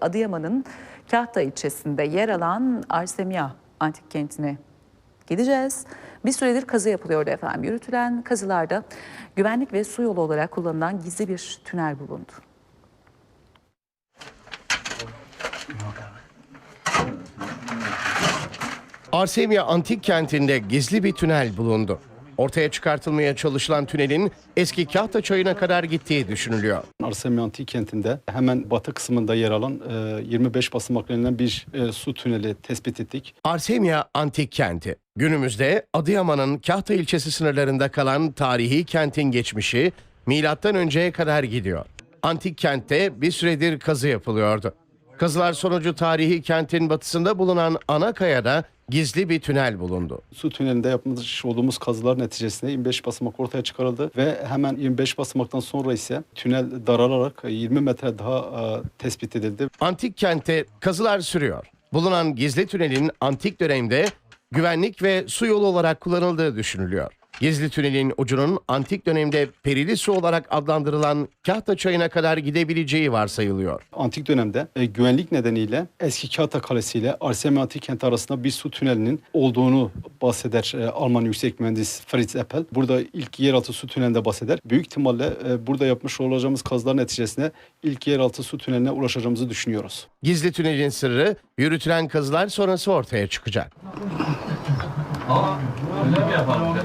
Adıyaman'ın Kahta ilçesinde yer alan Arsemia antik kentine gideceğiz. Bir süredir kazı yapılıyordu efendim. Yürütülen kazılarda güvenlik ve su yolu olarak kullanılan gizli bir tünel bulundu. Arsemia Antik Kenti'nde gizli bir tünel bulundu. Ortaya çıkartılmaya çalışılan tünelin eski Kahta Çayı'na kadar gittiği düşünülüyor. Arsemya Antik Kenti'nde hemen batı kısmında yer alan e, 25 basamaklarından bir e, su tüneli tespit ettik. Arsemia Antik Kenti. Günümüzde Adıyaman'ın Kahta ilçesi sınırlarında kalan tarihi kentin geçmişi milattan önceye kadar gidiyor. Antik kentte bir süredir kazı yapılıyordu. Kazılar sonucu tarihi kentin batısında bulunan ana kayada gizli bir tünel bulundu. Su tünelinde yapmış olduğumuz kazılar neticesinde 25 basamak ortaya çıkarıldı ve hemen 25 basamaktan sonra ise tünel daralarak 20 metre daha e, tespit edildi. Antik kente kazılar sürüyor. Bulunan gizli tünelin antik dönemde güvenlik ve su yolu olarak kullanıldığı düşünülüyor. Gizli tünelin ucunun antik dönemde perili su olarak adlandırılan Kahta Çayı'na kadar gidebileceği varsayılıyor. Antik dönemde e, güvenlik nedeniyle eski Kahta Kalesi ile Arsemya Antik Kenti arasında bir su tünelinin olduğunu bahseder e, Alman yüksek mühendis Fritz Appel. Burada ilk yeraltı su tünelinde bahseder. Büyük ihtimalle e, burada yapmış olacağımız kazılar neticesinde ilk yeraltı su tüneline ulaşacağımızı düşünüyoruz. Gizli tünelin sırrı yürütülen kazılar sonrası ortaya çıkacak. Öyle mi yapalım?